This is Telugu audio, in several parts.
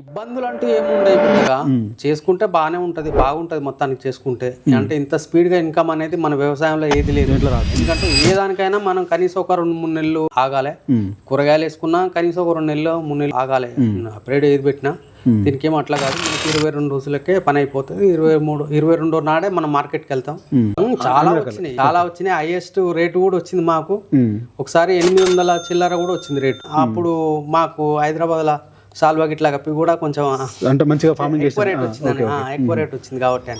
ఇబ్బందులు అంటూ పెద్దగా. చేసుకుంటే బాగానే ఉంటది బాగుంటది మొత్తానికి చేసుకుంటే. అంటే ఇంత స్పీడ్గా ఇన్కమ్ అనేది మన వ్యవసాయంలో ఏది లేదు. ఎందుకంటే ఏ దానికైనా మనం కనీసం ఒక రెండు మూడు నెలలు ఆగాలి. కూరగాయలు వేసుకున్నా కనీసం ఒక రెండు నెలలు మూడు నెలలు ఆగాలి. అప్పుడేడు ఏది పెట్టినా దీనికి ఏం అట్లా కాదు. మనకి ఇరవై రెండు రోజులకే పని అయిపోతుంది. ఇరవై మూడు ఇరవై రెండో నాడే మనం మార్కెట్కి వెళ్తాం. చాలా వచ్చినాయి. చాలా వచ్చినాయి. హైయెస్ట్ రేటు కూడా వచ్చింది మాకు. ఒకసారి ఎనిమిది వందల చిల్లర కూడా వచ్చింది రేటు. అప్పుడు మాకు హైదరాబాద్లో సాల్వా గిట్లా కప్పి కూడా కొంచెం అంటే మంచిగా ఫార్మింగ్ ఎక్కువ రేట్ వచ్చిందని ఆ, ఎక్కువ రేట్ వచ్చింది కాబట్టి.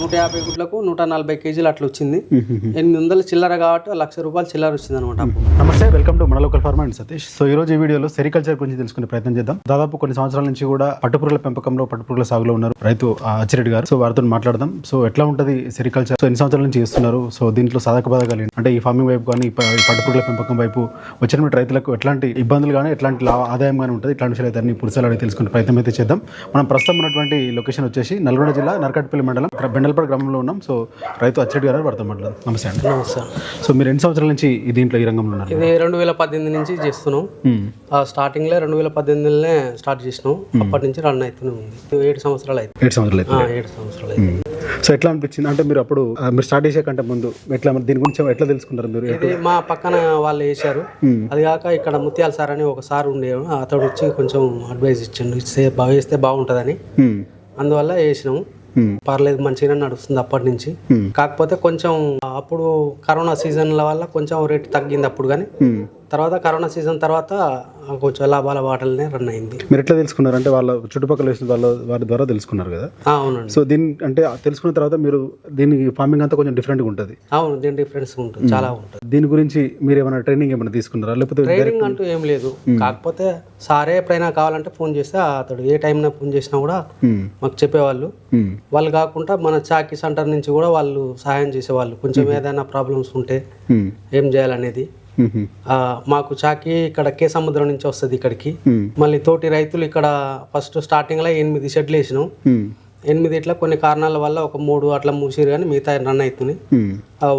నూట యాభై గుడ్లకు నూట నలభై కేజీలు అట్లా వచ్చింది. ఎనిమిది వందల చిల్లర కాబట్టి లక్ష రూపాయలు చిల్లర వచ్చింది అనమాట నమస్తే వెల్కమ్ టు మన local farmer and Satish so ఈ రోజు ఈ వీడియోలో సెరికల్చర్ గురించి తెలుసుకునే ప్రయత్నం చేద్దాం. దాదాపు కొన్ని సంవత్సరాల నుంచి కూడా పట్టుపురుగుల పెంపకంలో పట్టుపురుగుల సాగులో ఉన్నారు రైతు అచ్చిరెడ్డి గారు. సో వారితో మాట్లాడదాం. సో ఎట్లా ఉంటుంది సెరికల్చర్ సో ఎన్ని సంవత్సరాల నుంచి చేస్తున్నారు? సో దీంట్లో సాధక బాధకాలు? అంటే ఈ ఫార్మింగ్ వైపు కానీ ఈ పట్టుపురుగుల పెంపకం వైపు వచ్చిన రైతులకు ఎట్లాంటి ఇబ్బందులు కానీ ఎట్లాంటి ఆదాయం కానీ ఉంటుంది? ఇట్లాంటి విషయాలు పురుషాలు అడిగి తెలుసుకునే ప్రయత్నం అయితే చేద్దాం. మనం ప్రస్తుతం ఉన్నటువంటి లొకేషన్ వచ్చేసి నల్గొండ జిల్లా నరకట్పల్లి మండలం. బెండల్పడ గ్రామంలో ఉన్నాం. సో రైతు అచ్చిరెడ్డి గారు వారితో మాట్లాడదాం. నమస్తే అండి. సార్ సో మీరు ఎన్ని సంవత్సరాల నుంచి ఈ దీంట్లో ఈ రంగంలో ఉన్నారు? ఇది రెండు వేల పద్దెనిమిది నుంచి చేస్తున్నాం. స్టార్టింగ్లో రెండు వేల పద్దెనిమిదిలోనే స్టార్ట్ చేసినాం. అప్పటి నుంచి రన్ అవుతూనే ఉంది. ఏడు సంవత్సరాలు అయితే ఏడు సంవత్సరాలు అయితే ఏడు సంవత్సరాలు అయితే సో ఎట్లా అనిపించింది? అంటే మీరు అప్పుడు మీరు స్టార్ట్ చేసే కంటే ముందు ఎట్లా దీని గురించి ఎట్లా తెలుసుకున్నారు మీరు? ఇది మా పక్కన వాళ్ళు వేశారు అది కాక ఇక్కడ ముత్యాల సార్ అని ఒక సార్ ఉండే అతడు వచ్చి కొంచెం అడ్వైస్ ఇచ్చిండు. ఇస్తే బాగా వేస్తే బాగుంటుందని. అందువల్ల వేసినాము. పర్లేదు మంచిగానే నడుస్తుంది అప్పటి నుంచి. కాకపోతే కొంచెం అప్పుడు కరోనా సీజన్ల వల్ల కొంచెం రేట్ తగ్గింది అప్పుడు కానీ. తర్వాత కరోనా సీజన్ తర్వాత కొంచెం లాభాల బాటలనే రన్ అయింది. మీరు ఎట్లా తెలుసుకున్నారు? అంటే వాళ్ళ చుట్టుపక్కల వేసిన వాళ్ళ వారి ద్వారా తెలుసుకున్నారు కదా? అవునండి. సో దీని అంటే తెలుసుకున్న తర్వాత మీరు దీని ఫార్మింగ్ అంతా కొంచెం డిఫరెంట్గా ఉంటుంది. అవును దీని డిఫరెన్స్ ఉంటుంది చాలా ఉంటుంది. దీని గురించి మీరు ఏమైనా ట్రైనింగ్ ఏమైనా తీసుకున్నారా? లేకపోతే ట్రైనింగ్ అంటూ ఏం లేదు. కాకపోతే సారే ఎప్పుడైనా కావాలంటే ఫోన్ చేస్తే అతడు ఏ టైంలో ఫోన్ చేసినా కూడా. మాకు చెప్పేవాళ్ళు. వాళ్ళు కాకుండా మన చాకీ సెంటర్ నుంచి కూడా వాళ్ళు సహాయం చేసేవాళ్ళు. కొంచెం ఏదైనా ప్రాబ్లమ్స్ ఉంటే. ఏం చేయాలనేది. మాకు చాకి ఇక్కడ కే సముద్రం నుంచి వస్తుంది ఇక్కడికి. మళ్ళీ తోటి రైతులు ఇక్కడ ఫస్ట్ స్టార్టింగ్లో ఎనిమిది షెడ్లు వేసినాం. ఎనిమిది ఇట్లా కొన్ని కారణాల వల్ల ఒక మూడు అట్లా మూసిరు కానీ మిగతా రన్ అవుతున్నాయి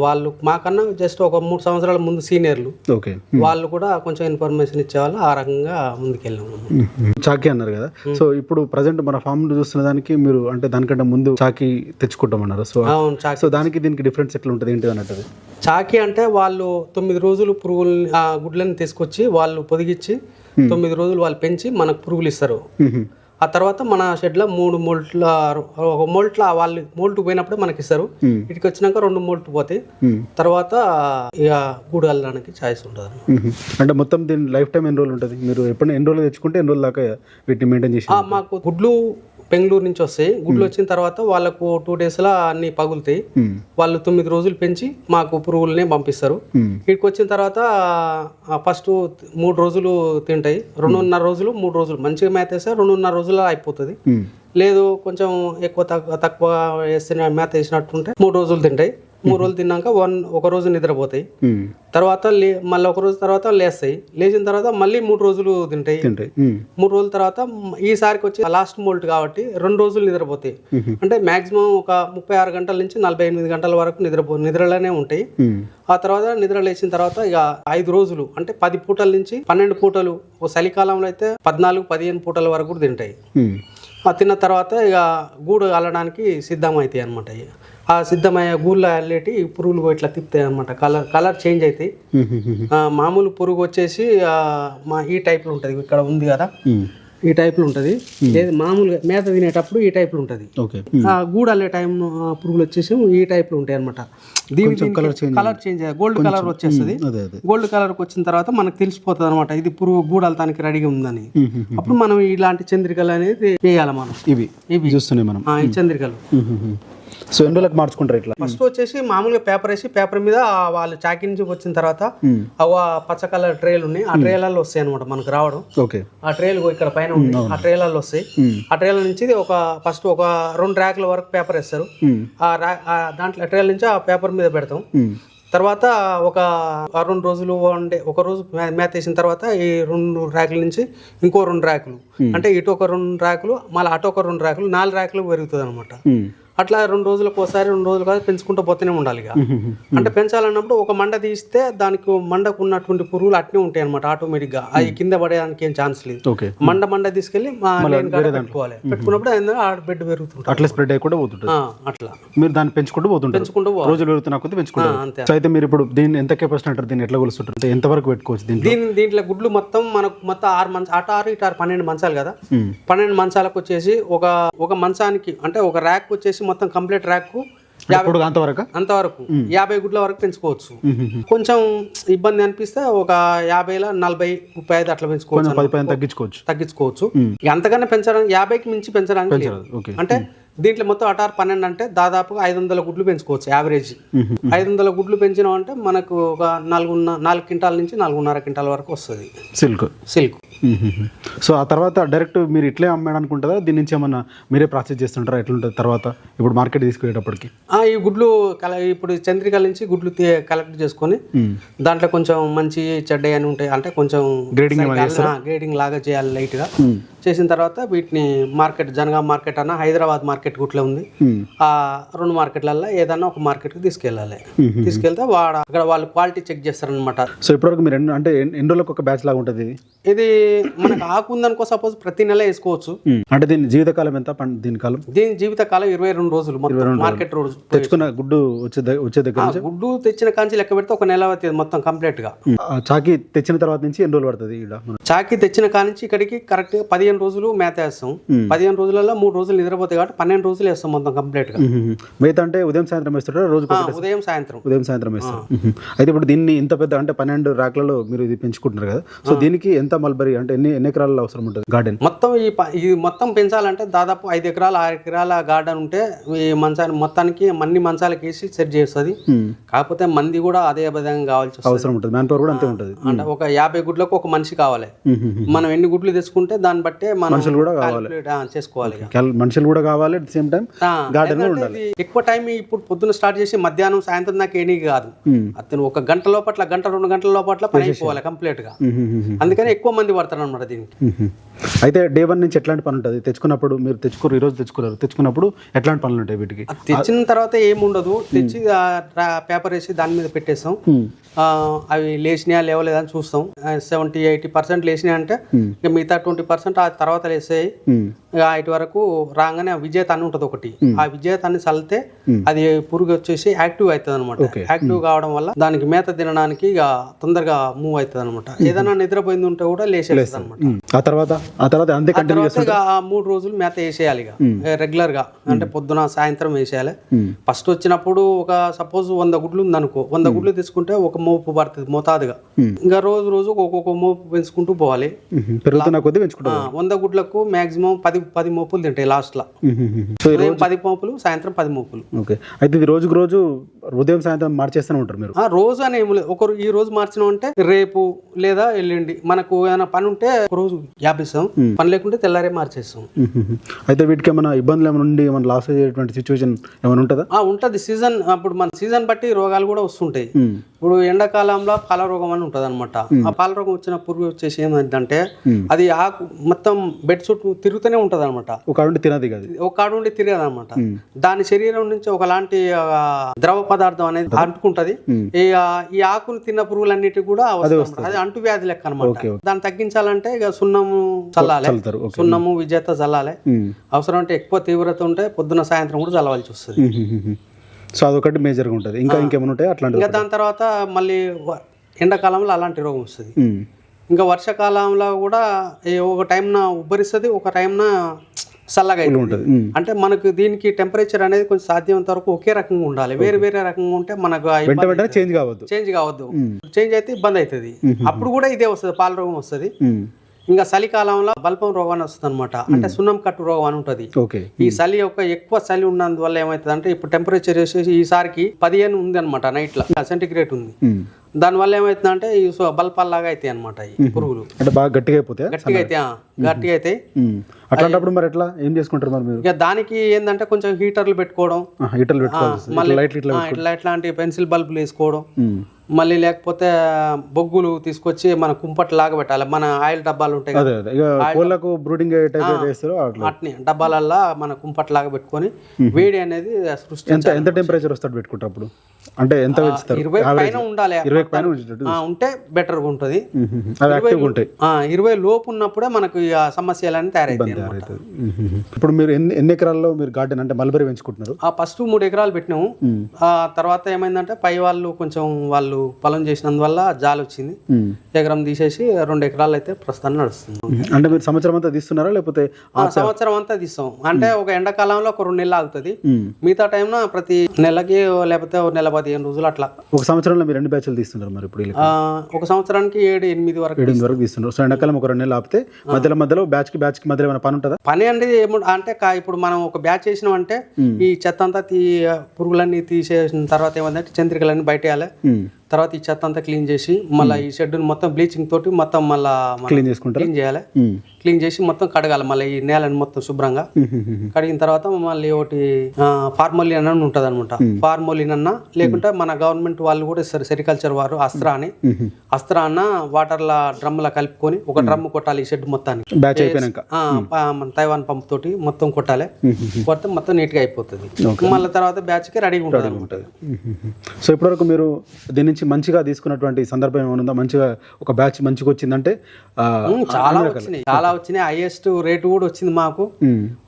వాళ్ళు మాకన్నా జస్ట్ ఒక మూడు సంవత్సరాల ముందు సీనియర్లు. ఓకే. వాళ్ళు కూడా కొంచెం ఇన్ఫర్మేషన్ ఇచ్చేవాళ్ళు ఆ రకంగా ముందుకెళ్ళాము. చాకీ అన్నారు కదా. సో ఇప్పుడు ప్రజెంట్ మన ఫామ్ చూస్తున్న దానికి మీరు అంటే దానికంటే ముందు చాకీ తెచ్చుకుంటామన్నారు. సో అవును చాకి సో దానికి దీనికి డిఫరెన్స్ ఎట్లా ఉంటుంది? ఏంటి అన్నట్టు చాకి అంటే వాళ్ళు తొమ్మిది రోజులు పురుగుల్ని ఆ గుడ్లని తీసుకొచ్చి వాళ్ళు పొదిగిచ్చి తొమ్మిది రోజులు వాళ్ళు పెంచి మనకు పురుగులు ఇస్తారు. ఆ తర్వాత మన షెడ్లో మూడు మోల్ట్ల ఒక మోల్ట్ల వాళ్ళు మోల్ట్ పోయినప్పుడే మనకి ఇస్తారు. ఇటుకి వచ్చినాక రెండు మోల్ట్ పోతాయి. మ్మ్. తర్వాత ఇక గూడు వెళ్ళడానికి ఛాయిస్ ఉంటుంది. అంటే మొత్తం దీని లైఫ్ టైం ఎన్ని రోజులు ఉంటుంది? మీరు ఎప్పుడు ఎన్ని రోజులు తెచ్చుకుంటే ఎన్ని రోజులు దాకా వీటిని మెయింటైన్ చేసి మాకు గుడ్లు బెంగళూరు నుంచి వస్తాయి. గుడ్లు వచ్చిన తర్వాత వాళ్ళకు టూ డేస్లో అన్ని పగులుతాయి. వాళ్ళు తొమ్మిది రోజులు పెంచి మాకు పురుగుల్ని పంపిస్తారు. ఇక్కడికి వచ్చిన తర్వాత ఫస్ట్ మూడు రోజులు తింటాయి. రెండున్నర రోజులు మూడు రోజులు. మంచిగా మేత వేస్తే రెండున్నర రోజుల్లో అయిపోతుంది. లేదు కొంచెం ఎక్కువ తక్కువ తక్కువ వేసిన మేత వేసినట్టుంటే మూడు రోజులు తింటాయి. మూడు రోజులు తిన్నాక వన్ ఒక రోజు నిద్రపోతాయి. తర్వాత లే మళ్ళీ ఒక రోజు తర్వాత లేస్తాయి. లేచిన తర్వాత మళ్ళీ మూడు రోజులు తింటాయి. మూడు రోజుల తర్వాత ఈసారికి వచ్చి లాస్ట్ మోల్ట్ కాబట్టి రెండు రోజులు నిద్రపోతాయి. అంటే మాక్సిమం ఒక ముప్పై ఆరు గంటల నుంచి నలభై ఎనిమిది గంటల వరకు నిద్రపో నిద్రలోనే ఉంటాయి. ఆ తర్వాత నిద్ర లేచిన తర్వాత ఇక ఐదు రోజులు అంటే పది పూటల నుంచి పన్నెండు పూటలు ఓ చలికాలంలో అయితే పద్నాలుగు పదిహేను పూటల వరకు కూడా తింటాయి. ఆ తిన్న తర్వాత ఇక గూడు అల్లడానికి సిద్ధమవుతాయి అనమాట ఆ సిద్ధమయ్యే గూళ్ళు అల్లేటి పురుగులు ఇట్లా తిప్పుతాయి అనమాట కలర్ కలర్ చేంజ్ అవుతాయి మామూలు పురుగు వచ్చేసి ఆ, మా ఈ టైప్లో ఉంటుంది. ఇక్కడ ఉంది కదా. ఈ టైప్లో ఉంటుంది. లేదు మామూలుగా మేత తినేటప్పుడు ఈ టైప్లో ఉంటుంది. ఓకే. ఆ గూడు అల్లే టైం పురుగులు వచ్చేసి ఈ టైప్లో ఉంటాయి అనమాట దీని colour change colour change gold colour వచ్చేస్తుంది. గోల్డ్ కలర్ వచ్చిన తర్వాత మనకు తెలిసిపోతుంది అనమాట ఇది పురుగు గూడలతానికి రెడీగా ఉందని. అప్పుడు మనం ఇలాంటి చంద్రికలు అనేది వేయాలి మనం. ఇవి ఇవి. చూస్తున్నాయి మనం. ఈ చంద్రికలు. సో ఎన్ని రోజులకు మార్చుకుంటారు ఇట్లా? ఫస్ట్ వచ్చేసి మామూలుగా పేపర్ వేసి పేపర్ మీద వాళ్ళు చాకి నుంచి వచ్చిన తర్వాత. అవి పచ్చ కలర్ ట్రేలు ఉన్నాయి. ఆ ట్రేలలో వస్తాయి అనమాట మనకు రావడం. ఓకే. ఆ ట్రేలు ఇక్కడ పైన ఉన్నాయి. ఆ ట్రేలలో వస్తాయి. ఆ ట్రేల నుంచి ఒక ఫస్ట్ ఒక రెండు ర్యాక్ల వరకు పేపర్ వేస్తారు. ఆ దాంట్లో ట్రేల నుంచి ఆ పేపర్ మీద పెడతాం. తర్వాత ఒక రెండు రోజులు వన్ డే ఒక రోజు మేత వేసిన తర్వాత ఈ రెండు ర్యాకుల నుంచి ఇంకో రెండు ర్యాకులు. అంటే ఇటు ఒక రెండు ర్యాకులు మళ్ళీ అటు ఒక రెండు ర్యాకులు నాలుగు ర్యాకులు పెరుగుతుంది అనమాట. అట్లా రెండు రోజులకు ఒకసారి రెండు రోజులు కాదు పెంచుకుంటూ పోతూనే ఉండాలి ఇక అంటే పెంచాలన్నప్పుడు ఒక మండ తీస్తే దానికి మండకు ఉన్నటువంటి పురుగులు అట్నే ఉంటాయి అనమాట ఆటోమేటిక్గా అవి కింద పడేదానికి ఏం ఛాన్స్ లేదు. మండ మండ తీసుకెళ్ళి మా పెట్టుకోవాలి. పెట్టుకున్నప్పుడు ఆడ బెడ్ పెరుగుతుంటారు అట్లా స్ప్రెడ్ అయ్యి కూడా పోతుంటుంది అట్లా. మీరు దాన్ని పెంచుకుంటూ పోతుంటారు. పెంచుకుంటూ రోజులు పెరుగుతున్న కొద్ది పెంచుకుంటారు. సో అయితే మీరు ఇప్పుడు దీన్ని ఎంత కెపాసిటీ అంటారు? దీన్ని ఎట్లా కొలుస్తుంటారు? ఎంత వరకు పెట్టుకోవచ్చు దీంట్లో? దీని దీంట్లో గుడ్లు మొత్తం మనకు మొత్తం ఆరు మంచ అటు ఆరు ఇటు ఆరు పన్నెండు మంచాలు కదా. పన్నెండు మంచాలకు వచ్చేసి ఒక ఒక మంచానికి అంటే ఒక ర్యాక్ వచ్చేసి మొత్తం కంప్లీట్ ర్యాక్ అంతవరకు? అంతవరకు. యాభై గుడ్ల వరకు పెంచుకోవచ్చు. కొంచెం ఇబ్బంది అనిపిస్తే ఒక యాభైల నలభై ముప్పై ఐదు అట్లా పెంచుకోవచ్చు తగ్గించుకోవచ్చు. తగ్గించుకోవచ్చు. అంతకన్నా పెంచడానికి యాభైకి మించి పెంచడానికి అంటే దీంట్లో మొత్తం అటారు పన్నెండు అంటే దాదాపుగా ఐదు వందల గుడ్లు పెంచుకోవచ్చు యావరేజ్. ఐదు వందల గుడ్లు పెంచినాం అంటే మనకు ఒక నాలుగున్న నాలుగు క్వింటాల నుంచి నాలుగున్నర క్వింటాల వరకు వస్తుంది. సిల్క్. సిల్క్. సో ఆ తర్వాత డైరెక్ట్ మీరు ఇట్లే అమ్మడానికి ఉంటుందా దీని నుంచి ఏమన్నా మీరే ప్రాసెస్ చేస్తుంటారా? ఎట్లుంటుంది తర్వాత? ఇప్పుడు మార్కెట్ తీసుకునేటప్పటికి. ఆ, ఈ గుడ్లు కల ఇప్పుడు చంద్రికల నుంచి గుడ్లు కలెక్ట్ చేసుకొని దాంట్లో కొంచెం మంచి చెడ్డ అని ఉంటాయి అంటే కొంచెం Grading గ్రేడింగ్ లాగా చేయాలి లైట్గా చేసిన తర్వాత వీటిని మార్కెట్ జనగాం మార్కెట్ అన్న హైదరాబాద్ మార్కెట్ గుట్లో ఉంది. ఆ రెండు మార్కెట్లలో ఏదన్నా ఒక మార్కెట్కి తీసుకెళ్ళాలి తీసుకెళ్తే వాడ అక్కడ వాళ్ళు క్వాలిటీ చెక్ చేస్తారనమాట సో ఇప్పటివరకు మీరు అంటే ఎన్ని రోజులకు ఒక బ్యాచ్ లాగా ఉంటుంది ఇది? ఇది మనకు ఆకు ఉందనుకో సపోజ్ ప్రతి నెల వేసుకోవచ్చు. అంటే దీని జీవితకాలం ఎంత? దీని కాలం? దీని జీవిత కాలం ఇరవై రెండు రోజులు మార్కెట్ రోజు తెచ్చుకున్న గుడ్డు వచ్చే వచ్చే దగ్గర గుడ్డు తెచ్చిన కాంచి లెక్క పెడితే ఒక నెల అవుతుంది మొత్తం కంప్లీట్గా. చాకి తెచ్చిన తర్వాత నుంచి ఎన్ని రోజులు పడుతుంది ఇక్కడ చాకి తెచ్చిన కానించి ఇక్కడికి కరెక్ట్గా పదిహేను రోజులు మేత వేస్తాం. పదిహేను రోజులలో మూడు రోజులు నిద్రపోతాయి కాబట్టి పన్నెండు రోజులు వేస్తాం మొత్తం కంప్లీట్గా. మిగతా అంటే ఉదయం సాయంత్రం వేస్తుంటారా? రోజు ఉదయం సాయంత్రం. ఉదయం సాయంత్రం వేస్తారు. మ్మ్. అయితే ఇప్పుడు దీన్ని ఇంత పెద్ద అంటే పన్నెండు ర్యాక్లలో మీరు ఇది పెంచుకుంటున్నారు కదా. సో దీనికి ఎంత మల్బరీ అంటే ఎన్ని ఎన్ని ఎకరాలలో అవసరం ఉంటుంది? గార్డెన్. మొత్తం ఈ మొత్తం పెంచాలంటే దాదాపు ఐదు ఎకరాలు ఆరు ఎకరాల గార్డెన్ ఉంటే ఈ మంచాన్ని మొత్తానికి అన్ని మంచాలకు వేసి సెట్ చేస్తుంది. కాకపోతే మంది కూడా అదే విధంగా కావాల్సి వస్తుంది. అవసరం ఉంటుంది. మ్యాన్ పవర్ కూడా అంతే ఉంటుంది. అంటే ఒక యాభై గుడ్లకు ఒక మనిషి కావాలి. మనం ఎన్ని గుడ్లు తెచ్చుకుంటే దాన్ని బట్టే మనం కూడా ఆ, చేసుకోవాలి మనుషులు కూడా కావాలి అట్ సేమ్ టైం గార్డెన్ ఇది ఎక్కువ టైం ఇప్పుడు పొద్దున స్టార్ట్ చేసి మధ్యాహ్నం సాయంత్రం దాకా ఏనీ కాదు. అతను ఒక గంట లోపట్ల గంట రెండు గంటల లోపట్ల పని అయిపోవాలి కంప్లీట్గా. అందుకని ఎక్కువ మంది పడతారు. అనమాట దీనికి. అయితే డే వన్ నుంచి ఎట్లాంటి పని ఉంటుంది తెచ్చుకున్నప్పుడు మీరు తెచ్చుకోరు ఈ రోజు తెచ్చుకున్నారు తెచ్చుకున్నప్పుడు ఎట్లాంటి పనులు ఉంటాయి వీటికి? తెచ్చిన తర్వాత ఏముండదు. తెచ్చి పేపర్ వేసి దాని మీద పెట్టేస్తాం. అవి లేచినాయా లేవలేదా అని చూస్తాం. సెవెంటీ ఎయిటీ పర్సెంట్ లేచినాయి అంటే ఇక మిగతా ట్వంటీ పర్సెంట్ ఆ తర్వాత లేసాయి ఇక ఇటు వరకు రాగానే ఆ విజేత అని ఉంటుంది ఒకటి. ఆ విజేతాన్ని చల్లితే అది పురుగు వచ్చేసి యాక్టివ్ అవుతుంది అనమాట యాక్టివ్ కావడం వల్ల దానికి మేత తినడానికి ఇక తొందరగా మూవ్ అవుతుంది అనమాట ఏదైనా నిద్రపోయింది ఉంటే కూడా లేచేస్తుంది అనమాట. ఆ తర్వాత ఆ తర్వాత అంతే కంటిన్యూ ఆ మూడు రోజులు మేత వేసేయాలి ఇక. రెగ్యులర్గా అంటే పొద్దున సాయంత్రం వేసేయాలి. ఫస్ట్ వచ్చినప్పుడు ఒక సపోజ్ వంద గుడ్లు ఉందనుకో వంద గుడ్లు తీసుకుంటే ఒక మోపు పడుతుంది మోతాదుగా ఇంకా. రోజు రోజు ఒక్కొక్క మోపు పెంచుకుంటూ పోవాలి. పెంచుకుంటాం వంద గుడ్లకు మాక్సిమం పది పది మోపులు తింటాయి లాస్ట్లో సో ఉదయం పది మోపులు సాయంత్రం పది మోపులు. ఓకే. అయితే ఇది రోజుకు రోజు ఉదయం సాయంత్రం మార్చేస్తూనే ఉంటారు మీరు? ఆ రోజు అని ఏమి లేదు. ఒకరు ఈ రోజు మార్చినాం అంటే రేపు లేదా ఎల్లుండి. మనకు ఏమైనా పని ఉంటే ఒక రోజు యాపిస్తాం పని లేకుంటే తెల్లారే మార్చేస్తాం. అయితే వీటికి ఏమైనా ఇబ్బందులు ఏమైనా ఉండి ఏమైనా లాస్ అయ్యేటువంటి సిచ్యువేషన్ ఏమైనా ఉంటుందా? ఆ ఉంటది. సీజన్ అప్పుడు మన సీజన్ బట్టి రోగాలు కూడా వస్తుంటాయి. ఇప్పుడు ఎండాకాలంలో పాల రోగం అని ఉంటది అనమాట ఆ పాల రోగం వచ్చిన పురుగు వచ్చేసి ఏమైందంటే అది ఆకు మొత్తం బెడ్ చుట్టూ తిరుగుతూనే ఉంటది అనమాట ఒక తినది కాదు. ఒక ఉండి తిరగదు అనమాట దాని శరీరం నుంచి ఒకలాంటి ద్రవ పదార్థం అనేది అంటుకుంటది. ఈ ఆకును తిన్న పురుగులన్నిటి కూడా వస్తాయి అది అంటు వ్యాధి లెక్క అనమాట దాన్ని తగ్గించాలంటే ఇక సున్నము చల్లాలి. సున్నము విజేత చల్లాలి. అవసరం అంటే ఎక్కువ తీవ్రత ఉంటే పొద్దున సాయంత్రం కూడా చల్లవలసి వస్తుంది. సో అదొకటి మేజర్గా ఉంటుంది. ఇంకా ఇంకేమైనా ఉంటాయి? అట్లాంటివి ఇంకా దాని తర్వాత మళ్ళీ ఎండాకాలంలో అలాంటి రోగం వస్తుంది. ఇంకా వర్షాకాలంలో కూడా ఒక టైంన ఉబ్బరిస్తుంది ఒక టైంన చల్లగా. ఉంటుంది. అంటే మనకు దీనికి టెంపరేచర్ అనేది కొంచెం సాధ్యమైనంత వరకు ఒకే రకంగా ఉండాలి. వేరే వేరే రకంగా ఉంటే మనకు చేంజ్ కావద్దు. చేంజ్ కావద్దు. చేంజ్ అయితే ఇబ్బంది అవుతుంది. అప్పుడు కూడా ఇదే వస్తుంది పాల రోగం వస్తుంది. ఇంకా చలికాలంలో బల్పం రోగం అని వస్తుంది అనమాట అంటే సున్నం కట్టు రోగం అని ఉంటుంది. ఈ చలి యొక్క ఎక్కువ చలి ఉన్నందువల్ల ఏమవుతుంది అంటే ఇప్పుడు టెంపరేచర్ వచ్చేసి ఈసారికి పదిహేను ఉంది అనమాట నైట్లో. సెంటిగ్రేడ్ ఉంది. దానివల్ల ఏమవుతుందంటే ఈ బల్పాల్లాగా అవుతాయి అనమాట ఈ పురుగులు. అంటే బాగా గట్టిగా అయిపోతాయా? గట్టిగా అయితే గట్టిగా అయితే. అట్లాంటప్పుడు మరి ఎట్లా? ఏం చేసుకుంటారు మరి ఇక దానికి ఏంటంటే కొంచెం హీటర్లు పెట్టుకోవడం. హీటర్లు మళ్ళీ లైట్ ఇట్లా ఇట్లాంటి పెన్సిల్ బల్బులు వేసుకోవడం. మళ్ళీ లేకపోతే బొగ్గులు తీసుకొచ్చి మన కుంపట్ లాగా పెట్టాలి. మన ఆయిల్ డబ్బాలు ఉంటాయి కోళ్ళకు బ్రూడింగ్ వాటిని డబ్బాలల్లా మన కుంపట్ లాగా పెట్టుకొని వేడి అనేది సృష్టి ఎంత ఎంత టెంపరేచర్ వస్తాడు పెట్టుకుంటారు అప్పుడు? అంటే ఎంత పెంచుతారు? ఇరవై పైన ఉండాలి ఇరవై పైన ఉంటే బెటర్గా ఉంటుంది. ఉంటాయి ఇరవై లోపు ఉన్నప్పుడే మనకు ఆ సమస్యలన్నీ తయారవుతాయి. ఉహుహు. ఇప్పుడు మీరు ఎన్ని ఎన్ని ఎకరాల్లో మీరు గార్డెన్ అంటే మల్బరీ పెంచుకుంటున్నారు? ఆ ఫస్ట్ మూడు ఎకరాలు పెట్టినాము. ఆ తర్వాత ఏమైందంటే పై వాళ్ళు కొంచెం వాళ్ళు పొలం చేసినందువల్ల జాలి వచ్చింది. ఎకరం తీసేసి రెండు ఎకరాలు అయితే ప్రస్తుతం నడుస్తుంది. అంటే మీరు సంవత్సరం అంతా తీస్తున్నారా లేకపోతే ఆ సంవత్సరం అంతా తీస్తాం. అంటే ఒక ఎండాకాలంలో ఒక రెండు నెలలు ఆగుతుంది. మిగతా టైంలో ప్రతి నెలకి లేకపోతే ఒక నెల పదిహేను రోజులు అట్లా. ఒక సంవత్సరంలో మీరు ఎన్ని బ్యాచ్లు తీస్తున్నారు మరి ఇప్పుడు ఒక సంవత్సరానికి ఏడు ఎనిమిది వరకు ఏడు వరకు తీస్తున్నారు. సో ఎండాకాలం ఒక రెండు నెలలు ఆపితే మధ్యలో మధ్యలో బ్యాచ్కి బ్యాచ్కి మధ్యలో ఏమైనా పని ఉంటుందా? పని అనేది అంటే ఇప్పుడు మనం ఒక బ్యాచ్ చేసినాం అంటే ఈ చెత్త అంతా తీ పురుగులన్నీ తీసేసిన తర్వాత ఏమంటే చంద్రికలన్నీ బయటేయాలి ఉమ్. తర్వాత ఈ చెత్త అంతా క్లీన్ చేసి మళ్ళీ ఈ షెడ్ని మొత్తం బ్లీచింగ్ తోటి మొత్తం మళ్ళా క్లీన్ చేసుకుంటారా? క్లీన్ చేయాలి. క్లీన్ చేసి మొత్తం కడగాలి మళ్ళీ ఈ నేలని మొత్తం శుభ్రంగా. కడిగిన తర్వాత మళ్ళీ ఒకటి ఫార్మోలిన్ అని ఉంటుంది అనమాట ఫార్మోలిన్ అన్న లేకుంటే మన గవర్నమెంట్ వాళ్ళు కూడా ఇస్తారు సెరికల్చర్ వారు అస్త్రా అని. అస్త్రా అన్న వాటర్ల డ్రమ్లా కలుపుకొని ఒక డ్రమ్ కొట్టాలి ఈ షెడ్ మన తైవాన్ పంప్ తోటి మొత్తం కొట్టాలి. కొడితే మొత్తం నీట్గా అయిపోతుంది మళ్ళీ తర్వాత బ్యాచ్కి రెడీగా ఉంటుంది. అనమాట. సో ఇప్పటివరకు మీరు దీని నుంచి మంచిగా తీసుకున్నటువంటి సందర్భం ఏమైనా మంచిగా ఒక బ్యాచ్ మంచిగా వచ్చిందంటే చాలా వచ్చినాయి. చాలా వచ్చినాయి. హైయెస్ట్ రేటు కూడా వచ్చింది మాకు.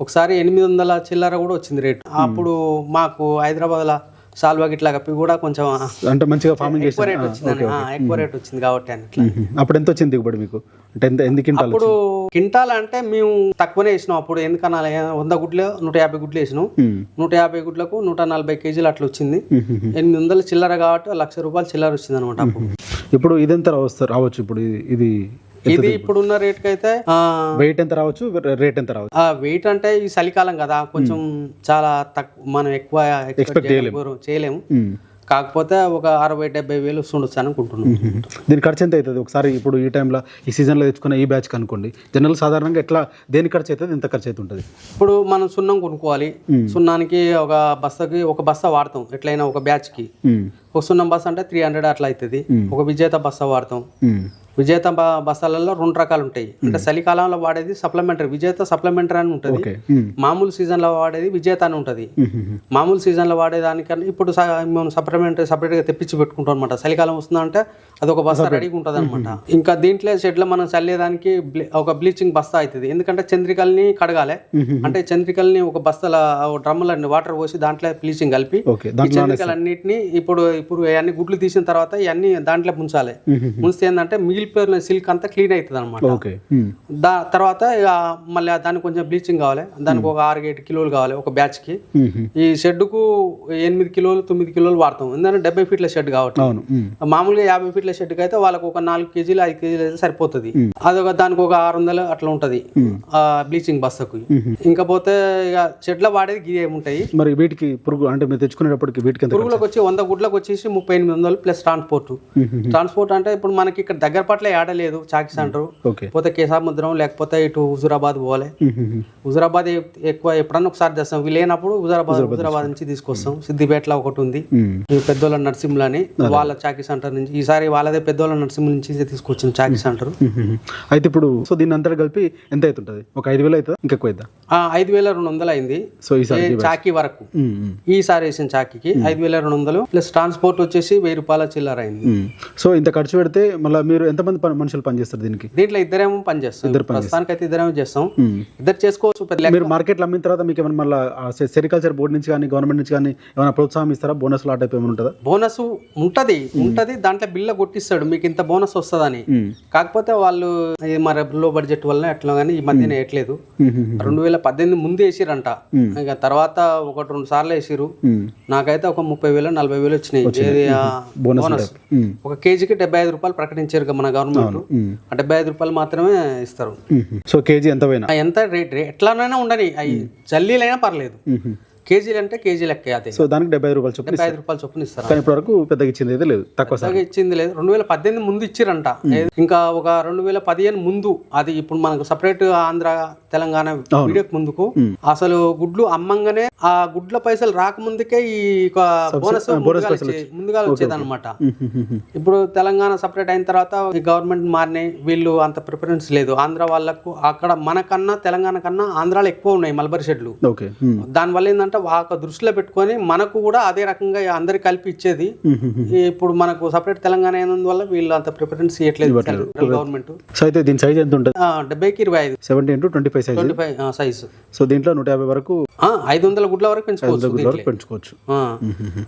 ఒకసారి ఎనిమిది వందల చిల్లర కూడా వచ్చింది రేటు అప్పుడు మాకు హైదరాబాద్లో సాల్వా గిట్లా కప్పి కూడా కొంచెం అంటే మంచిగా ఫార్మింగ్ చేసి ఎక్కువ రేట్ ఎక్కువ వచ్చింది కాబట్టి. అప్పుడు ఎంత వచ్చింది దిగుబడి మీకు? అంటే ఎంత ఎన్ని అప్పుడు కింటాల్ అంటే మేము తక్కువనే వేసినాం అప్పుడు. ఎందుకన్నా వంద గుడ్లు నూట యాభై గుడ్లు వేసినాం. నూట యాభై గుడ్లకు నూట నలభై కేజీలు అట్లా వచ్చింది. ఎనిమిది వందల చిల్లర కాబట్టి లక్ష రూపాయలు చిల్లర వచ్చింది అనమాట ఇప్పుడు ఇదెంత రావచ్చు రావచ్చు ఇప్పుడు ఇది- ఇది ఇప్పుడున్న రేట్కి అయితే ఆ, వెయిట్ ఎంత రావచ్చు? రేట్ ఎంత రావచ్చు? ఆ వెయిట్ అంటే ఈ చలికాలం కదా కొంచెం చాలా తక్కువ మనం ఎక్కువ ఎక్స్పెక్ట్ చేయలేము. కాకపోతే ఒక అరవై డెబ్బై వేలు వస్తుండొచ్చు అనుకుంటున్నాం. దీని ఖర్చు ఎంత అవుతుంది? ఒకసారి ఇప్పుడు ఈ టైంలో ఈ సీజన్లో తెచ్చుకున్న ఈ బ్యాచ్ అనుకోండి. జనరల్ సాధారణంగా ఎట్లా దేని ఖర్చు అవుతుంది? ఎంత ఖర్చు అవుతుంటుంది ఇప్పుడు మనం సున్నం కొనుక్కోవాలి. సున్నానికి ఒక బస్తాకి ఒక బస్తా వాడతాం. ఎట్లయినా ఒక బ్యాచ్కి. ఒక సున్నం బస్తా అంటే త్రీ హండ్రెడ్ అట్లా అవుతుంది. ఒక విజేత బస్తా వాడతాం. విజేత బస్తాలలో రెండు రకాలు ఉంటాయి అంటే చలికాలంలో వాడేది సప్లిమెంటరీ విజేత సప్లిమెంటరీ అని ఉంటుంది. మామూలు సీజన్లో వాడేది విజేత అని ఉంటుంది. మామూలు సీజన్లో వాడేదానికన్నా ఇప్పుడు మేము సప్లిమెంటరీ సపరేట్గా తెప్పించి పెట్టుకుంటాం అనమాట చలికాలం వస్తుందంటే అది ఒక బస్తా రెడీగా ఉంటుంది అనమాట ఇంకా దీంట్లో షెడ్లో మనం చల్లేదానికి ఒక బ్లీచింగ్ బస్తా అవుతుంది ఎందుకంటే చంద్రికల్ని కడగాలి. అంటే చంద్రికల్ని ఒక బస్తాల డ్రమ్ముల వాటర్ పోసి దాంట్లో బ్లీచింగ్ కలిపి చంద్రికలన్నిటిని ఇప్పుడు ఇప్పుడు అన్ని గుడ్లు తీసిన తర్వాత ఇవన్నీ దాంట్లో ముంచాలి. ముంచితే ఏంటంటే సిల్క్ అంతా క్లీన్ అవుతుంది అనమాట. దా తర్వాత ఇక మళ్ళీ దానికి కొంచెం బ్లీచింగ్ కావాలి. దానికి ఒక ఆరు ఏడు కిలోలు కావాలి ఒక బ్యాచ్కి. ఈ షెడ్కు ఎనిమిది కిలోలు తొమ్మిది కిలోలు వాడతాం. ఎందుకంటే డెబ్బై ఫీట్ల షెడ్ కాబట్టి. మామూలుగా యాభై ఫీట్ల షెడ్కి అయితే వాళ్ళకి ఒక నాలుగు కేజీలు ఐదు కేజీలు అయితే సరిపోతుంది. అదొక దానికి ఒక ఆరు వందలు అట్లా ఉంటది. ఆ బ్లీచింగ్ బస్తకు. ఇంకా పోతే ఇక షెడ్లో వాడేది గిరి ఏముంటాయి మరి వీటికి పురుగు అంటే మీరు తెచ్చుకునేటప్పటికి వీటికి పురుగులకు వచ్చి వంద గుడ్లకు వచ్చేసి ముప్పై ఎనిమిది వందలు ప్లస్ ట్రాన్స్పోర్ట్. ట్రాన్స్పోర్ట్ అంటే ఇప్పుడు మనకి ఇక్కడ దగ్గర పట్ల ఏడలేదు చాకి సెంటర్ ఓకే. పోతే కేసాముద్రం లేకపోతే ఇటు హుజురాబాద్ పోవాలి. హుజురాబాద్ ఎక్కువ ఎప్పుడన్నా ఒకసారి తెస్తాం ఇవి లేనప్పుడు హుజురాబాద్ హుజురాబాద్ నుంచి తీసుకొస్తాం. సిద్దిపేటలో ఒకటి ఉంది. పెద్దోళ్ళ నరసింహులు అని వాళ్ళ చాకీ సెంటర్ నుంచి. ఈసారి వాళ్ళదే పెద్దోళ్ళ నరసింహుల నుంచి తీసుకొచ్చిన చాకీ సెంటర్. అయితే ఇప్పుడు సో దీన్ని అంతా కలిపి ఎంత అవుతుంటది? ఒక ఐదు వేలు అవుతుందా? ఇంకెక్కువ అవుతుందా? ఐదు వేల రెండు వందలు అయింది. సో ఈసారి చాకీ వరకు. ఈసారి వేసిన చాకీకి ఐదు వేల రెండు వందలు ప్లస్ ట్రాన్స్పోర్ట్ వచ్చేసి వెయ్యి రూపాయల చిల్లర అయింది. సో ఇంత ఖర్చు పెడితే మళ్ళీ మీరు ఎంతమంది మనుషులు పనిచేస్తారు దీనికి? దీంట్లో ఇద్దరేమో పని చేస్తాం ప్రస్తుతానికి అయితే ఇద్దరేమో చేస్తాం. ఇద్దరు చేసుకోవచ్చు. మీరు మార్కెట్లో అమ్మిన తర్వాత మీకు ఏమైనా మళ్ళీ సెరికల్చర్ బోర్డు నుంచి కానీ గవర్నమెంట్ నుంచి కానీ ఏమైనా ప్రోత్సాహం ఇస్తారా? బోనస్ టైప్ ఏమైనా ఉంటుందా? బోనస్ ఉంటది. ఉంటది. దాంట్లో బిల్ల కొట్టిస్తాడు. మీకు ఇంత బోనస్ వస్తుందని. కాకపోతే వాళ్ళు మరి లో బడ్జెట్ వల్ల ఎట్లా కానీ ఈ మధ్యన ఉహుహు. రెండు వేల పద్దెనిమిది ముందు వేసిరంట. ఇక తర్వాత ఒకటి రెండు సార్లు వేసిరు. నాకైతే ఒక ముప్పై వేలు నలభై వేలు వచ్చినాయి. ఏది బోనస్. ఒక కేజీకి డెబ్బై ఐదు రూపాయలు ప్రకటించారు మన గవర్నమెంట్. ఆ డెబ్బై ఐదు రూపాయలు మాత్రమే ఇస్తారు. సో కేజీ ఎంత ఎంత రేట్ ఎట్లానైనా ఉండని. అవి జల్లీలైనా పర్లేదు. కేజీలు అంటే కేజీ లెక్క అదే. సో దానికి డెబ్బై ఐదు రూపాయలు చొప్పున డెబ్బై ఐదు రూపాయలు చొప్పున ఇస్తారు. కానీ ఇప్పటి వరకు పెద్దగా ఇచ్చింది అయితే లేదు. తక్కువ సార్ ఇచ్చింది లేదు. రెండు వేల పద్దెనిమిది ముందు ఇచ్చిరంట. ఇంకా ఒక రెండు వేల పదిహేను ముందు అది ఇప్పుడు మనకు సపరేట్ ఆంధ్ర తెలంగాణ వీడియోకి ముందుకు అసలు గుడ్లు అమ్మంగానే ఆ గుడ్ల పైసలు రాకముందుకే ఈ బోనస్ ముందుగా వచ్చేది అనమాట ఇప్పుడు తెలంగాణ సపరేట్ అయిన తర్వాత ఈ గవర్నమెంట్ మారినాయి. వీళ్ళు అంత ప్రిఫరెన్స్ లేదు. ఆంధ్ర వాళ్ళకు అక్కడ మనకన్నా తెలంగాణ కన్నా ఆంధ్రాలో ఎక్కువ ఉన్నాయి మల్బరీ షెడ్లు. దానివల్ల ఏంటంటే ఒక దృష్టిలో పెట్టుకొని మనకు కూడా అదే రకంగా అందరికి కలిపి ఇచ్చేది. ఇప్పుడు మనకు సపరేట్ తెలంగాణ అయినందువల్ల వీళ్ళు అంత ప్రిఫరెన్స్ ఇవ్వట్లేదు. గవర్నమెంట్ సో అయితే దీని సైజ్ ఎంత ఉంటుంది? డెబ్బైకి ఇరవై ఐదు. Seventy into twenty five size twenty five size so దీంట్లో నూట యాభై వరకు ఐదు వందల గుడ్ల వరకు పెంచుకోవచ్చు. పెంచుకోవచ్చు.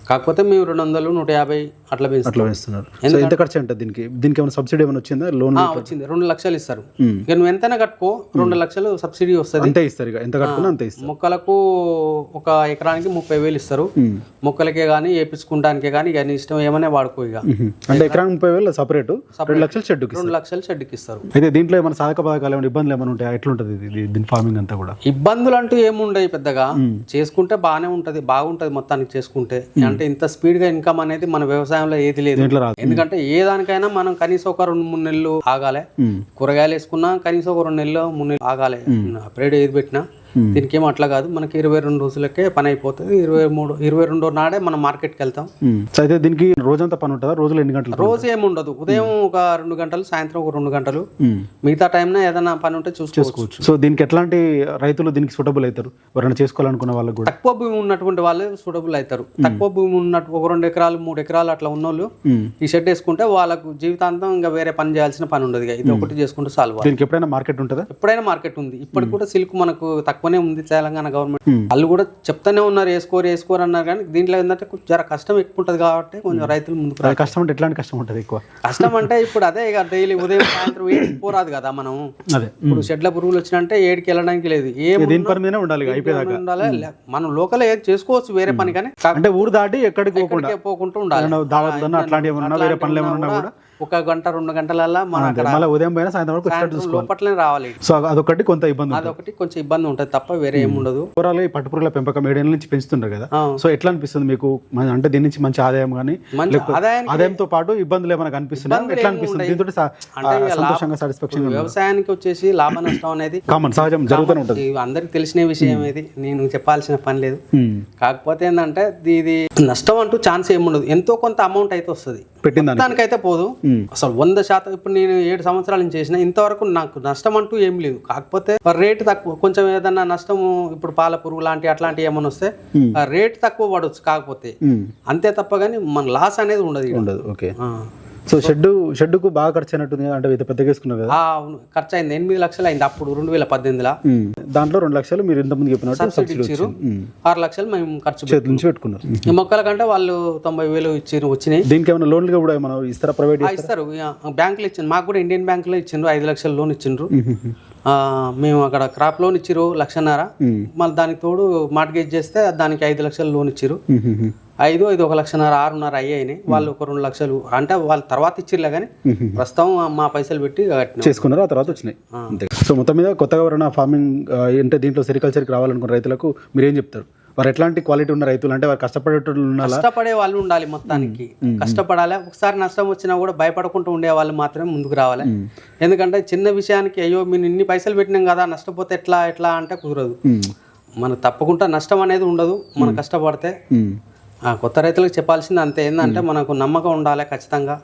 కాకపోతే మేము రెండు వందలు నూట యాభై అట్లా అట్లా వేస్తున్నారు. సో ఎంత ఖర్చు ఉంటుంది దీనికి? దీనికి ఏమైనా సబ్సిడీ ఏమైనా వచ్చిందా? లోన్ వచ్చింది. రెండు లక్షలు ఇస్తారు. ఇక నువ్వు ఎంతైనా కట్టుకో రెండు లక్షలు సబ్సిడీ వస్తుంది. అంతే ఇస్తారు ఇక. ఎంత కట్టుకున్నా అంతే ఇస్తారు. మొక్కలకు ఒక ఎకరానికి ముప్పై వేలు ఇస్తారు. మొక్కలకే కానీ వేపించుకుంటానికే కానీ ఇక నీ ఇష్టం ఏమైనా వాడుకో ఇక. అంటే ఎకరానికి ముప్పై వేలు సపరేట్? రెండు లక్షలు షెడ్డుకి రెండు లక్షలు షెడ్కి ఇస్తారు. అయితే దీంట్లో ఏమైనా సాధక పథకాలు ఏమైనా ఇబ్బందులు ఏమైనా ఉంటాయి ఎట్లుంటుంది దీని ఫార్మింగ్ అంతా కూడా? ఇబ్బందులు అంటూ ఏముండవు పెద్దగా. చేసుకుంటే బాగానే ఉంటది బాగుంటది మొత్తానికి చేసుకుంటే. అంటే ఇంత స్పీడ్గా ఇన్కమ్ అనేది మన వ్యవసాయంలో ఏది లేదు. ఎందుకంటే ఏ దానికైనా మనం కనీసం ఒక రెండు మూడు నెలలు ఆగాలి. కూరగాయలు వేసుకున్నా కనీసం ఒక రెండు నెలలు మూడు నెలలు ఆగాలి. అప్రేడ్ ఏది పెట్టినా దీనికి ఏం అట్లా కాదు. మనకి ఇరవై రెండు రోజులకే పని అయిపోతుంది ఇరవై మూడు ఇరవై రెండో నాడే మనం మార్కెట్కి వెళ్తాం. సో అయితే దీనికి రోజంతా పని ఉంటుందా రోజులు ఎన్ని గంటలు రోజు ఏమి ఉండదు ఉదయం ఒక రెండు గంటలు సాయంత్రం ఒక రెండు గంటలు. మిగతా టైంన ఏదైనా పని ఉంటే చూసుకోవచ్చు. సో దీనికి ఎట్లాంటి రైతులు దీనికి సూటబుల్ అవుతారు? ఎవరైనా చేసుకోవాలనుకున్న వాళ్ళకి కూడా? తక్కువ భూమి ఉన్నటువంటి వాళ్ళు సూటబుల్ అవుతారు. తక్కువ భూమి ఉన్నట్టు ఒక రెండు ఎకరాలు మూడు ఎకరాలు అట్లా ఉన్నోళ్ళు. ఈ షెడ్ వేసుకుంటే వాళ్ళకు జీవితాంతం ఇంకా వేరే పని చేయాల్సిన పని ఉండదు ఇది ఒకటి చేసుకుంటే సాల్వ్ దీనికి ఎప్పుడైనా మార్కెట్ ఉంటుందా? ఎప్పుడైనా మార్కెట్ ఉంది. ఇప్పటికి కూడా సిల్క్ మనకు తక్కువనే ఉంది తెలంగాణ గవర్నమెంట్ వాళ్ళు కూడా చెప్తానే ఉన్నారు వేసుకోరు వేసుకోరు అన్నారు కానీ దీంట్లో ఏంటంటే కొంచెం జర కష్టం ఎక్కువ ఉంటుంది కాబట్టి కొంచెం రైతులు ముందుకు కష్టం అంటే ఎట్లాంటి కష్టం ఉంటుంది ఎక్కువ? కష్టం అంటే ఇప్పుడు అదే ఇక డైలీ ఉదయం సాయంత్రం ఏడుకి పోరాదు కదా మనం అదే. ఇప్పుడు షెడ్ల పురుగులు వచ్చినంటే ఏడుకి వెళ్ళడానికి లేదు. ఏం దీని పని మీదనే ఉండాలి ఉండాలి. మనం లోకల్ ఏది చేసుకోవచ్చు వేరే పని కానీ అంటే ఊరు దాటి ఎక్కడికి పోకుండా. పోకుండా ఉండాలి. అట్లాంటివి ఏమన్నా వేరే పనులు ఏమైనా ఉన్నా కూడా? ఒక గంట రెండు గంటలల్లా మనం అక్కడ మళ్ళీ ఉదయం పోయినా సాయంత్రం వరకు లోపట్లనే రావాలి. సో అదొకటి కొంత ఇబ్బంది అదొకటి కొంచెం ఇబ్బంది ఉంటుంది తప్ప వేరే ఏమి ఉండదు. ఓవరాల్ ఈ పట్టుపురుగుల పెంపకం ఏడేళ్ళ నుంచి పెంచుతుంటారు కదా. సో ఎట్లా అనిపిస్తుంది మీకు? అంటే దీని నుంచి మంచి ఆదాయం కానీ ఆదాయంతో పాటు ఇబ్బందులు ఏమైనా కనిపిస్తున్నాయి? ఎట్లా అనిపిస్తుంది? దీంతో సంతోషంగా సాటిస్ఫాక్షన్ వ్యవసాయానికి వచ్చేసి లాభ నష్టం అనేది కామన్ సహజం జరుగుతూనే ఉంటుంది. అందరికి తెలిసిన విషయం ఇది. నేను చెప్పాల్సిన పని లేదు. కాకపోతే ఏంటంటే ఇది నష్టం అంటూ ఛాన్స్ ఏమి ఉండదు ఎంతో కొంత అమౌంట్ అయితే వస్తుంది. పెట్టిన దానికి దానికైతే పోదు. అసలు వంద శాతం ఇప్పుడు నేను ఏడు సంవత్సరాల నుంచి చేసిన ఇంతవరకు నాకు నష్టం అంటూ ఏం లేదు కాకపోతే రేటు తక్కువ కొంచెం ఏదన్నా నష్టము ఇప్పుడు పాల పురుగు లాంటి అట్లాంటివి ఏమైనా వస్తే రేటు తక్కువ పడవచ్చు కాకపోతే. అంతే తప్ప కానీ మన లాస్ అనేది ఉండదు. ఉండదు ఓకే. సో షెడ్ షెడ్కు బాగా ఖర్చు అయినట్టుంది అంటే ఇంత పెద్దగా వేసుకున్నారు కదా? అవును. ఖర్చు అయింది ఎనిమిది లక్షలు అయింది అప్పుడు రెండు వేల పద్దెనిమిదిలో. దాంట్లో రెండు లక్షలు మీరు చెప్పినట్టు సబ్సిడీ ఇచ్చారు వచ్చింది. ఉమ్. ఆరు లక్షలు మేము ఖర్చు. చేతుల నుంచి పెట్టుకున్నారు. ఈ మొక్కల కంటే వాళ్ళు తొంభై వేలు ఇచ్చారు వచ్చినాయి. దీనికి ఏమైనా లోన్లుగా కూడా ఏమైనా ఇస్తారా ప్రైవేట్ ఇస్తారు. బ్యాంకులు ఇచ్చిండ్రు. మాకు కూడా ఇండియన్ బ్యాంకులో ఇచ్చిండ్రు. ఐదు లక్షల లోన్ ఇచ్చిండ్రు. ఆ, మేము అక్కడ క్రాప్ లోన్ ఇచ్చిర్రు లక్షన్నర. మళ్ళీ దానికి తోడు మార్గేజ్ చేస్తే దానికి ఐదు లక్షల లోన్ ఇచ్చిర్రు. ఐదు ఐదు ఒక లక్షన్నర ఆరున్నర అయ్యాయి వాళ్ళు ఒక రెండు లక్షలు అంటే వాళ్ళు తర్వాత ఇచ్చిర్లే కానీ ప్రస్తుతం మా పైసలు పెట్టి చేసుకున్నారు ఆ తర్వాత వచ్చినాయి. అంతే. సో మొత్తం మీద కొత్తగా ఎవరైనా ఫార్మింగ్ అంటే దీంట్లో సెరికల్చర్కి రావాలనుకున్న రైతులకు మీరు ఏం చెప్తారు? వారు ఎట్లాంటి క్వాలిటీ ఉన్న రైతులు అంటే వారు కష్టపడేటోళ్ళు ఉండాలా కష్టపడే వాళ్ళు ఉండాలి మొత్తానికి. కష్టపడాలి. ఒకసారి నష్టం వచ్చినా కూడా భయపడకుండా ఉండే వాళ్ళు మాత్రమే ముందుకు రావాలి. ఎందుకంటే చిన్న విషయానికి అయ్యో మేము ఇన్ని పైసలు పెట్టినాం కదా నష్టపోతే ఎట్లా ఎట్లా అంటే కుదరదు. మనకు తప్పకుండా నష్టం అనేది ఉండదు. మనం కష్టపడితే కొత్త రైతులకు చెప్పాల్సింది అంతే. ఏంటంటే మనకు నమ్మకం ఉండాలి ఖచ్చితంగా.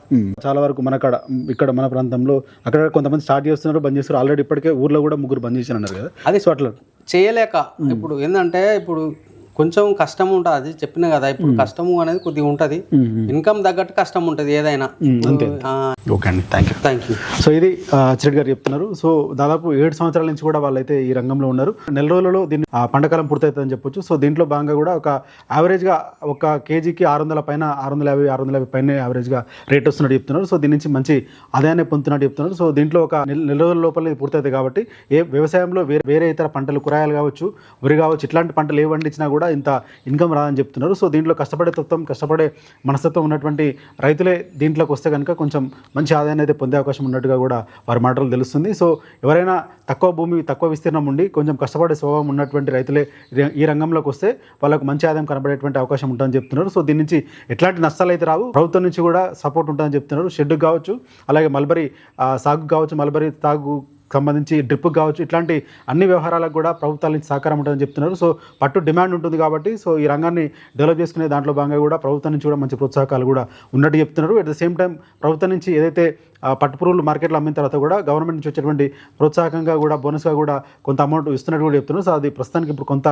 చాలా వరకు మన కాడ ఇక్కడ మన ప్రాంతంలో అక్కడ కొంతమంది స్టార్ట్ చేస్తున్నారు బంద్ చేస్తారు ఆల్రెడీ ఇప్పటికే ఊర్లో కూడా ముగ్గురు బంద్ చేసి అన్నారు కదా. అది సో అట్లా. చేయలేక ఇప్పుడు ఏంటంటే ఇప్పుడు కొంచెం కష్టం ఉంటుంది. అది చెప్పిన కదా ఇప్పుడు కష్టము అనేది కొద్దిగా ఉంటుంది. ఇన్కమ్ తగ్గట్టు కష్టం ఉంటుంది ఏదైనా. అంతే. ఓకే అండి. Thank you thank you so ఇది అచ్చిరెడ్డి గారు చెప్తున్నారు. సో దాదాపు ఏడు సంవత్సరాల నుంచి కూడా వాళ్ళైతే ఈ రంగంలో ఉన్నారు. నెల రోజులలో దీన్ని ఆ, పంటకాలం పూర్తవుతుందని చెప్పొచ్చు. సో దీంట్లో భాగంగా కూడా ఒక యావరేజ్గా ఒక కేజీకి ఆరు వందల పైన ఆరు వందల యాభై ఆరు వందల యాభై పైన యావరేజ్గా రేట్ వస్తున్నట్టు చెప్తున్నారు. సో దీని నుంచి మంచి ఆదాయాన్ని పొందుతున్నట్టు చెప్తున్నారు. సో దీంట్లో ఒక నెల నెల రోజుల లోపల ఇది పూర్తవుతుంది కాబట్టి ఏ వ్యవసాయంలో వేరే వేరే ఇతర పంటలు కూరగాయలు కావచ్చు వరి కావచ్చు ఇట్లాంటి పంటలు ఏ పండించినా కూడా కూడా ఇంత ఇన్కమ్ రాదని చెప్తున్నారు. సో దీంట్లో కష్టపడే తత్వం కష్టపడే మనస్తత్వం ఉన్నటువంటి రైతులే దీంట్లోకి వస్తే కనుక కొంచెం మంచి ఆదాయాన్ని అయితే పొందే అవకాశం ఉన్నట్టుగా కూడా వారి మాటలు తెలుస్తుంది. సో ఎవరైనా తక్కువ భూమి తక్కువ విస్తీర్ణం ఉండి కొంచెం కష్టపడే స్వభావం ఉన్నటువంటి రైతులే ఈ- రంగంలోకి వస్తే వాళ్ళకు మంచి ఆదాయం కనబడేటువంటి అవకాశం ఉంటుందని చెప్తున్నారు. సో దీని నుంచి ఎట్లాంటి నష్టాలు అయితే రావు. ప్రభుత్వం నుంచి కూడా సపోర్ట్ ఉంటుందని చెప్తున్నారు. షెడ్ కావచ్చు అలాగే మల్బరీ సాగు కావచ్చు మల్బరీ తాగు సంబంధించి డ్రిప్ కావచ్చు ఇట్లాంటి అన్ని వ్యవహారాలకు కూడా ప్రభుత్వాల నుంచి సహకారం ఉంటుందని చెప్తున్నారు. సో పట్టు డిమాండ్ ఉంటుంది కాబట్టి సో ఈ రంగాన్ని డెవలప్ చేసుకునే దాంట్లో భాగంగా కూడా ప్రభుత్వం నుంచి కూడా మంచి ప్రోత్సాహకాలు కూడా ఉన్నట్టు చెప్తున్నారు. అట్ ద సేమ్ టైం ప్రభుత్వం నుంచి ఏదైతే ఆ, పట్టు పురుగులు మార్కెట్లో అమ్మిన తర్వాత కూడా గవర్నమెంట్ నుంచి వచ్చేటువంటి ప్రోత్సాహకంగా కూడా బోనస్గా కూడా కొంత అమౌంట్ ఇస్తున్నట్టు కూడా చెప్తున్నారు. సో అది ప్రస్తుతానికి ఇప్పుడు కొంత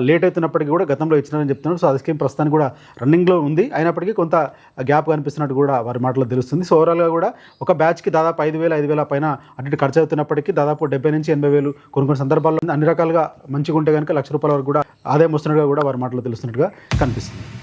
లేట్ అవుతున్నప్పటికీ కూడా గతంలో ఇచ్చినారని చెప్తున్నారు. సో అది స్కీమ్ ప్రస్తుతానికి కూడా రన్నింగ్లో ఉంది. అయినప్పటికీ కొంత గ్యాప్ కనిపిస్తున్నట్టు కూడా వారి మాటలో తెలుస్తుంది. సో ఓవరాల్గా కూడా ఒక బ్యాచ్కి దాదాపు ఐదు వేల ఐదు వేల పైన అటు ఖర్చు అవుతున్నప్పటికీ దాదాపు డెబ్బై నుంచి ఎనభై వేలు కొన్ని కొన్ని సందర్భాల్లో అన్ని రకాలుగా మంచిగా ఉంటే కనుక లక్ష రూపాయల వరకు కూడా ఆదాయం వస్తున్నట్టుగా కూడా వారి మాటలో తెలుస్తున్నట్టుగా కనిపిస్తుంది.